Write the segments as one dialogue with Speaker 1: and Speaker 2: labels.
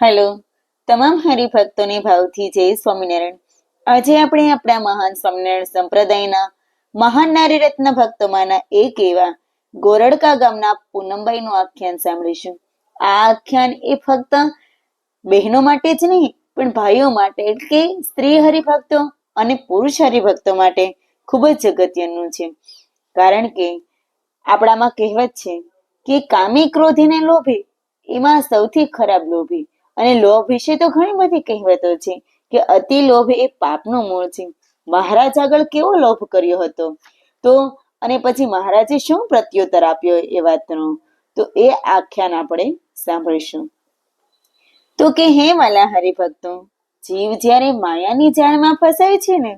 Speaker 1: Hello, તમામ હરિભક્તોને ભાવથી જય સ્વામિનારાયણ. આજે આપણે આપણા મહાન સ્વામિનારાયણ સંપ્રદાયના મહાન નારી રત્ન ભક્તોમાંના એક એવા ગોરડકા ગામના પૂનમબાઈનું આખ્યાન સાંભળીશું. આ આખ્યાન એ ફક્ત બહેનો માટે જ નહીં, પણ ભાઈઓ માટે એટલે કે સ્ત્રી હરિભક્તો અને પુરુષ હરિભક્તો માટે ખૂબ જ અગત્યનું છે. કારણ કે આપણામાં કહેવત છે કે કામી ક્રોધીને લોભે, એમાં સૌથી ખરાબ લોભી. અને લોભ વિશે તો ઘણી બધી કહેવતો છે કે અતિ લોભ એ પાપનું મૂળ છે. મહારાજ આગળ કેવો લોભ કર્યો હતો? તો અને પછી મહારાજે શું પ્રત્યુત્તર આપ્યો એ વાતનો? તો એ આખ્યાન આપણે સાંભળીશું. તો કે હે વાલા હરિભક્તો જીવ જ્યારે માયાની જાળમાં ફસાય છે ને,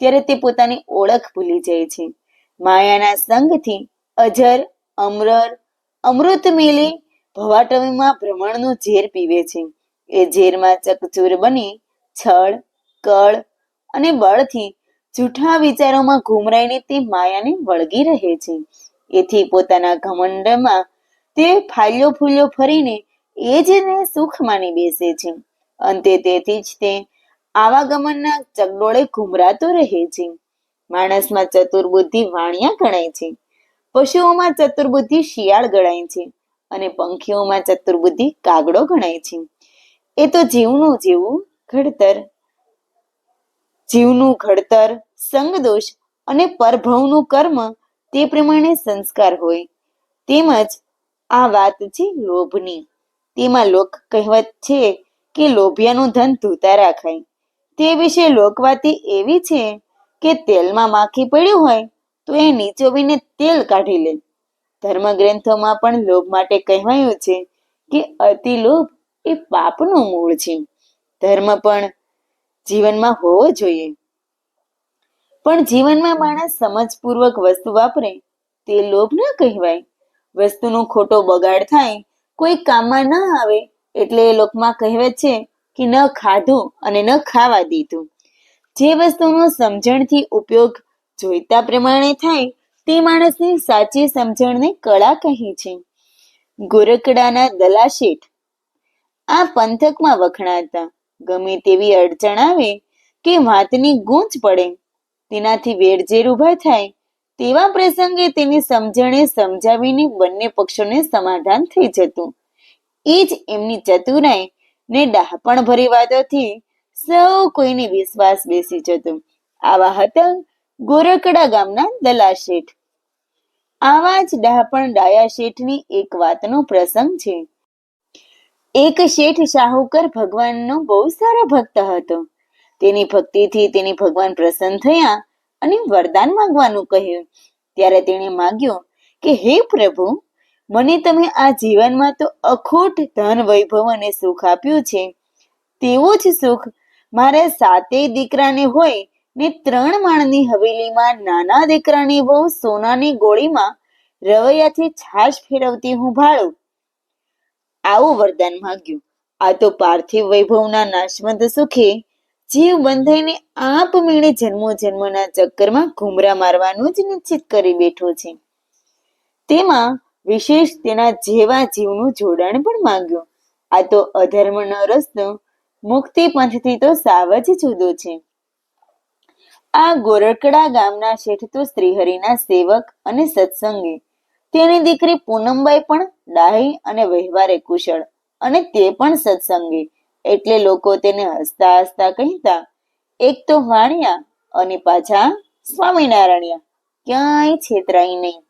Speaker 1: ત્યારે તે પોતાની ઓળખ ભૂલી જાય છે. માયાના સંગથી અજર, અમરર અમૃત મેલે ભવાટવીમાં ભ્રમણનું ઝેર પીવે છે. એ ઝેરમાં ચકચૂર બની છળ, કળ અને બળથી જૂઠા વિચારોમાં ઘૂમરાઈને તે માયાને વળગી રહે છે. એથી પોતાના ઘમંડમાં તે ફાલ્યો ફૂલ્યો ફરીને એ જ ને સુખ માની બેસે છે. અંતે તેથી જ તે આવાગમનના ચગડોળે ઘૂમરાતો રહે છે. માણસમાં ચતુર્બુદ્ધિ વાણિયા ગણાય છે. પશુઓમાં ચતુર્બુદ્ધિ શિયાળ ગણાય છે અને પંખીઓમાં ચતુર્બુદ્ધિ કાગડો ગણાય છે. એ તો જીવનું જીવવું ઘડતર. જીવનું ઘડતર, સંગદોષ અને પરભવનું કર્મ તે પ્રમાણે સંસ્કાર હોય. તેમજ આ વાત છે લોભની. તેમાં લોક કહેવત છે કે લોભિયાનું ધન ધૂતા રાખાય તે વિશે લોકવાતી એવી છે કે તેલમાં માખી પડ્યું હોય તો એ નીચોવીને તેલ કાઢી લે. ધર્મગ્રંથોમાં પણ લોભ માટે કહેવાયું છે કે અતિ લોભ એ પાપનું મૂળ છે. ધર્મ પણ જીવનમાં હોવો જોઈએ. પણ જીવનમાં માણસ સમજપૂર્વક વસ્તુ વાપરે તે લોભ ન કહેવાય. વસ્તુનો ખોટો બગાડ થાય, કોઈ કામમાં ન આવે એટલે એ લોકમાં કહેવત છે કે ન ખાધું અને ન ખાવા દીધું. જે વસ્તુનો સમજણથી ઉપયોગ જોઈતા પ્રમાણે થાય તે માણસની સાચી સમજણને કળા કહી છે. ગોરકડાના દલા શેઠ આ પંથકમાં વખણાતા. ગમે તેવી અડચણ આવે કે વાતની ગૂંચ પડે, તેનાથી વેરઝેર ઊભા થાય, તેવા પ્રસંગે તેની સમજણે સમજાવીને બંને પક્ષોને સમાધાન થઈ જતું. એ જ એમની ચતુરાઈ ને ડહાપણ ભરી વાતોથી સૌ કોઈને વિશ્વાસ બેસી જતો. આવા હતા ગોરકડા ગામના દલા શેઠ. આવા જ ડહાપણ ડાયા શેઠની એક વાતનો પ્રસંગ છે. એક શેઠ શાહુકર ભગવાનનો બહુ સારો ભક્ત હતો. તેની ભક્તિથી તેને ભગવાન પ્રસન્ન થયા અને વરદાન માંગવાનું કહ્યું. ત્યારે તેણે માંગ્યું કે, હે પ્રભુ, મને તમે આ જીવનમાં તો અખૂટ ધન, વૈભવ અને સુખ આપ્યું છે. તેવું જ સુખ મારા સાતેય દીકરાને હોય ને ત્રણ માણની હવેલીમાં નાના દીકરાની બહુ સોનાની ગોળીમાં રવૈયાથી છાશ ફેરવતી હું ભાળું. આવું વરદાન માંગ્યું. આ તો પાર્થિવ વૈભવના નાશવંત સુખે જીવ બંધાઈને આપ મેળે જન્મો જન્મના ચક્કરમાં ઘુમરા મારવાનું જ નિશ્ચિત કરી બેઠો છે. તેમાં વિશેષ તેના જેવા જીવનું જોડાણ પણ માંગ્યું. આ તો અધર્મનો રસ્તો મુક્તિ પંથથી તો સાવ જ જુદો છે. આ ગોરકડા ગામના શેઠ તો શ્રીહરિના સેવક અને સત્સંગી તેની દીકરી પૂનમબાઈ પણ ડાહી અને વ્યવહારે કુશળ અને તે પણ સત્સંગી. એટલે લોકો તેને હસતા હસતા કહેતા, એક તો વાણિયા અને પાછા સ્વામિનારાયણિયા ક્યાંય છેતરાઈ નહીં.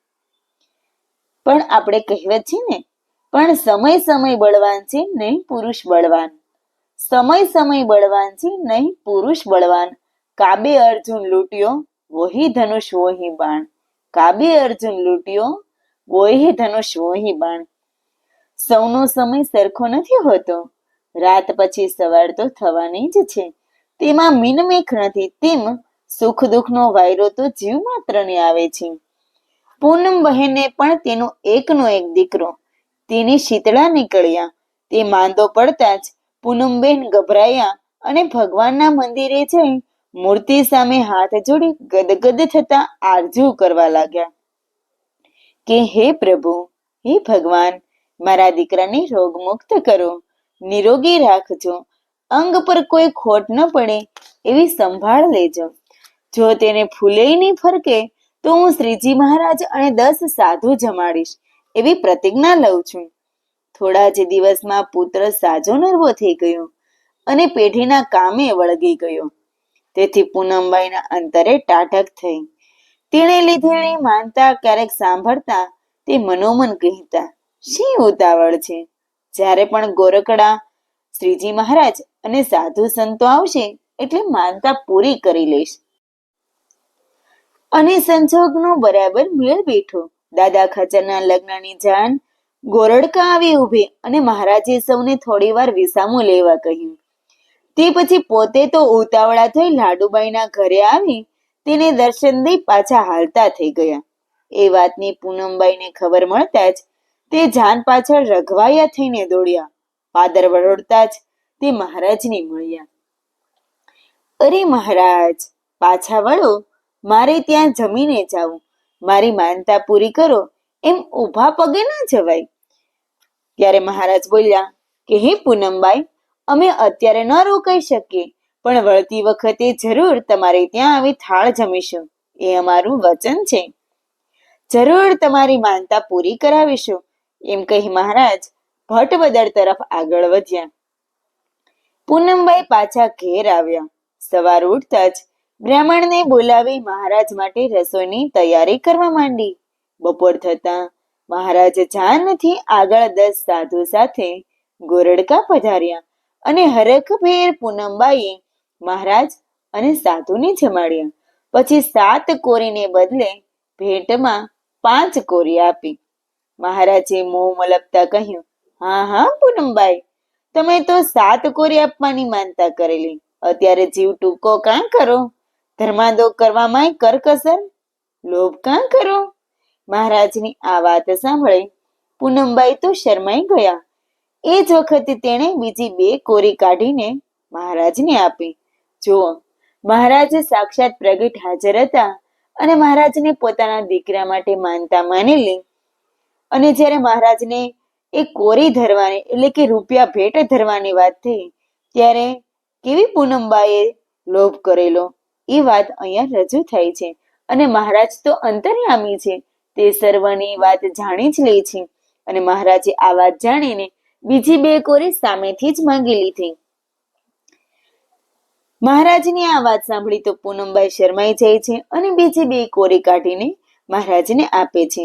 Speaker 1: પણ આપણે કહેવત છે ને, પણ સમય સમય બળવાન છે, નહીં પુરુષ બળવાન. સમય સમય બળવાન છે, નહીં પુરુષ બળવાન. કાબે અર્જુન લૂંટ્યો, વહી ધનુષ, વહી બાણ. કાબે અર્જુન લૂંટ્યો વહી ધનુષ વહી બાણ. સૌનો સમય સરખો નથી હોતો. રાત પછી સવાર તો થવાની જ છે. તેમાં મીનમેખ નથી, તેમ સુખ દુઃખનો વાયરો તો જીવ માત્રને આવે છે. પૂનમ બહેને પણ તેનો એકનો એક દીકરો. તેની શીતળા નીકળ્યા. તે માંદો પડતા જ પૂનમબેન ગભરાયા અને ભગવાનના મંદિરે જઈ મૂર્તિ સામે હાથ જોડી ગદગદ થતા આરજુ કરવા લાગ્યા. કે, હે પ્રભુ, હે ભગવાન, મારા દીકરાને રોગ મુક્ત કરો, નિરોગી રાખજો, અંગ પર કોઈ ખોટ ન પડે એવી સંભાળ લેજો. જો તેને ફૂલે નહીં ફરકે, તો હું શ્રીજી મહારાજ અને દસ સાધુ જમાડીશ એવી પ્રતિજ્ઞા લઉં છું. થોડા જ દિવસમાં પુત્ર સાજો નરવો થઈ ગયો અને પેઢીના કામે વળગી ગયો. તેથી પૂનમબાઈના અંતરે ટાઢક થઈ. તેણે લીધેલી માનતા ક્યારેક સાંભળતા તે મનોમન કહેતા, શી ઉતાવળ છે? જ્યારે પણ ગોરકડા શ્રીજી મહારાજ અને સાધુ સંતો આવશે, એટલે માનતા પૂરી કરી લઈશ. અને સંજોગનો બરાબર મેળ બેઠો. દાદા ખાચરના લગ્નની જાણ, ગોરડકા આવી ઊભી અને મહારાજે સૌને થોડી વાર વિસામો લેવા કહ્યું. તે પછી પોતે તો ઉતાવળા થઈ લાડુબાઈના ઘરે આવી તેને દર્શન દઈ પાછા હાલતા થઈ ગયા. એ વાતની પૂનમબાઈને ખબર મળતા જ તે જાન પાછળ રઘવાયા થઈને દોડ્યા. પાદર વળોડતા જ તે મહારાજને મળ્યા. અરે મહારાજ, પાછા વળો. મારે ત્યાં જમીને જાવું મારી માનતા પૂરી કરો. એમ ઊભા પગે ના જવાય. ત્યારે મહારાજ બોલ્યા કે, હે પૂનમબાઈ, અમે અત્યારે ન રોકાઈ શકીએ. પણ વળતી વખતે જરૂર તમારે ત્યાં આવી થાળ જમીશું. એ અમારું વચન છે. જરૂર તમારી માનતા પૂરી કરાવીશું. એમ કહી મહારાજ ભટ્ટબદર તરફ આગળ વધ્યા. પૂનમભાઈ પાછા ઘેર આવ્યા. સવાર ઉઠતા જ બ્રાહ્મણને બોલાવી મહારાજ માટે રસોઈની તૈયારી કરવા માંડી. બપોર થતા મહારાજ જાનથી આગળ દસ સાધુ સાથે ગોરડકા પધાર્યા અને હરખભેર પૂનમબાઈએ મહારાજ અને સાધુને જમાડ્યા પછી સાત કોરીને બદલે ભેટમાં પાંચ કોરી આપી. મહારાજે મોં મલકતા કહ્યું, હા હા પૂનમબાઈ તમે તો સાત કોરી આપવાની માનતા કરેલી. અત્યારે જીવ ટૂંકો કાં કરો? ધર્માંદો કરવામાં કરકસર? લોભ કાં કરો? મહારાજની આ વાત સાંભળી પૂનમબાઈ તો શરમાઈ ગયા. એ જ વખતે તેણે બીજી બે કોરી કાઢીને મહારાજને આપી. જુઓ, મહારાજ સાક્ષાત પ્રગટ હાજર હતા અને મહારાજને પોતાના દીકરા માટે માનતા માનેલી. અને જ્યારે મહારાજને એ કોરી ધરવાની, એટલે કે રૂપિયા ભેટ ધરવાની વાત થઈ, ત્યારે કેવી પૂનમબાએ લોભ કરેલો? એ વાત અહીંયા રજૂ થાય છે. અને મહારાજ તો અંતર્યામી છે, તે સર્વની વાત જાણી જ લે છે. અને મહારાજે આ વાત જાણીને બીજી બે કોરી સામેથી જ માંગી લીધી મહારાજની આ વાત સાંભળી તો પૂનમબાઈ શરમાઈ જાય છે અને બીજી બે કોરી કાઢીને મહારાજને આપે છે.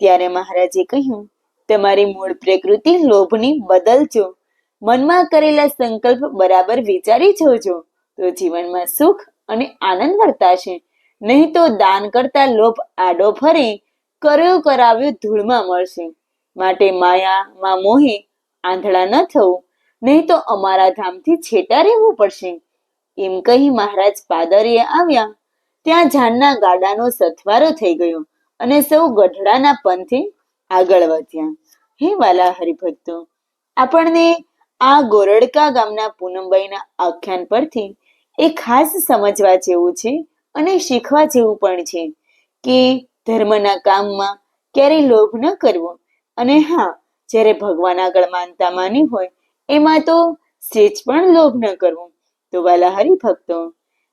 Speaker 1: ત્યારે મહારાજે કહ્યું, તમારી મૂળ પ્રકૃતિ લોભની બદલજો મનમાં કરેલા સંકલ્પ બરાબર વિચારી જોજો. તો જીવનમાં સુખ અને આનંદ વર્તાશે નહીં તો દાન કરતા લોભ આડો ફરે, કર્યો કરાવ્યો ધૂળમાં મળશે. માટે માયામાં મોહે આંધળા ન થવું. નહીં તો અમારા ધામથી છેટા રહેવું પડશે. એમ કહી મહારાજ પાદરીએ આવ્યા. ત્યાં ઝાડના ગાડાનો સથવારો થઈ ગયો અને સૌ ગઢડાના પંથે આગળ વધ્યા. હે વાલા હરિભક્તો, આપણને આ ગોરડકા ગામના પૂનમબાઈના આખ્યાન પરથી એ ખાસ સમજવા જેવું છે અને શીખવા જેવું પણ છે કે ધર્મના કામમાં ક્યારેય લોભ ન કરવો. અને હા, જ્યારે ભગવાન આગળ માનતા માની હોય, એમાં તો સેજ પણ લોભ ન કરવો. તો વાલા હરિભક્તો,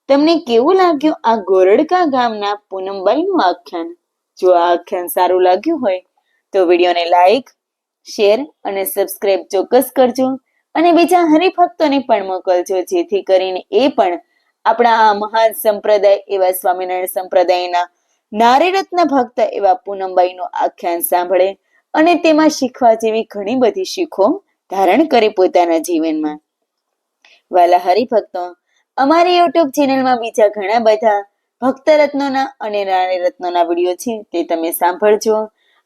Speaker 1: તમને કેવું લાગ્યું આ ગોરડકા ગામના પૂનમબાઈનું આખ્યાન જો આ આખ્યાન સારું લાગ્યું હોય, તો વિડીયોને લાઈક, શેર અને સબસ્ક્રાઇબ ચોક્કસ કરજો અને બીજા હરિભક્તોને પણ મોકલજો, જેથી કરીને એ પણ આપણા આ મહાન સંપ્રદાય એવા સ્વામિનારાયણ સંપ્રદાયના નારીરત્ન ભક્ત એવા પૂનમબાઈનું આખ્યાન સાંભળે અને તેમાં શીખવા જેવી ઘણી બધી શીખો ધારણ કરે પોતાના જીવનમાં. વાલા હરિભક્તો, અમારી યુટ્યુબ ચેનલમાં બીજા ઘણા બધા ભક્ત રત્નોના અને નારી રત્નોના વીડિયો છે તે તમે સાંભળજો.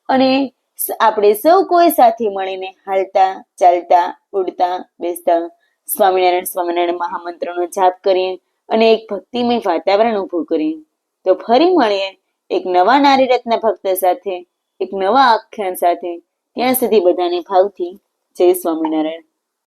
Speaker 1: અને આપણે સૌ કોઈ સાથે મળીને હાલતા, ચાલતા, ઉડતા, બેસતા સ્વામિનારાયણ સ્વામિનારાયણ મહામંત્રનો જાપ કરીએ અને એક ભક્તિમય વાતાવરણ ઊભું કરીએ. તો ફરી મળીએ એક નવા નારી રત્ન ભક્ત સાથે, એક નવા આખ્યાન સાથે. ત્યાં સુધી બધાને ભાવથી જય સ્વામિનારાયણ.